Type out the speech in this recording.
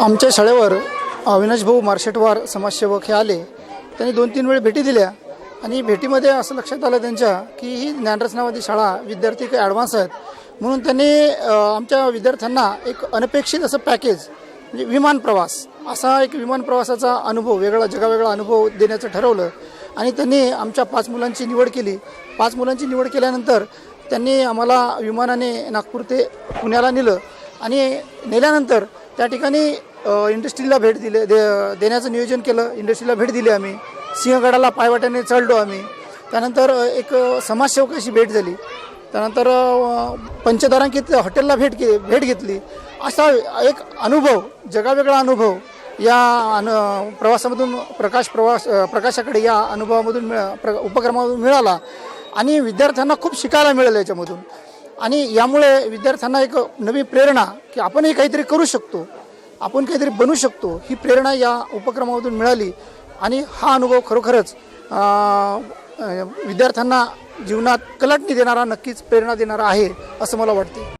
आमच्या शाळेवर अविनाश भाऊ मार्शेटवार समाजसेवक हे आले. त्यांनी दोन तीन वेळ भेटी दिल्या. आणि भेटीमध्ये असं लक्षात आलं त्यांच्या की ही ज्ञानरस नावाची शाळा विद्यार्थी काही ॲडव्हान्स आहेत. म्हणून त्यांनी आमच्या विद्यार्थ्यांना एक अनपेक्षित असं पॅकेज म्हणजे विमान प्रवास असा एक विमान प्रवासाचा अनुभव वेगळा जगावेगळा अनुभव देण्याचं ठरवलं. आणि त्यांनी आमच्या पाच मुलांची निवड केली. पाच मुलांची निवड केल्यानंतर त्यांनी आम्हाला विमानाने नागपूर ते पुण्याला नेलं. आणि नेल्यानंतर त्या ठिकाणी इंडस्ट्रीला भेट दिले दे देण्याचं नियोजन केलं इंडस्ट्रीला भेट दिली आम्ही. सिंहगडाला पायवाट्याने चढलो आम्ही. त्यानंतर एक समाजसेवकाशी भेट झाली. त्यानंतर पंचतारांकित हॉटेलला भेट घे भेट घेतली. असा एक अनुभव जगावेगळा अनुभव या अनु प्रवासामधून प्रकाश प्रवास प्रकाशाकडे या अनुभवामधून मिळा प्र उपक्रमामधून मिळाला. आणि विद्यार्थ्यांना खूप शिकायला मिळालं याच्यामधून. आणि यामुळे विद्यार्थ्यांना एक नवी प्रेरणा की आपणही काहीतरी करू शकतो. आपण काहीतरी बनू शकतो ही प्रेरणा या उपक्रमामधून मिळाली. आणि हा अनुभव खरोखरच विद्यार्थ्यांना जीवनात कलाटणी देणारा नक्कीच प्रेरणा देणारा आहे असं मला वाटते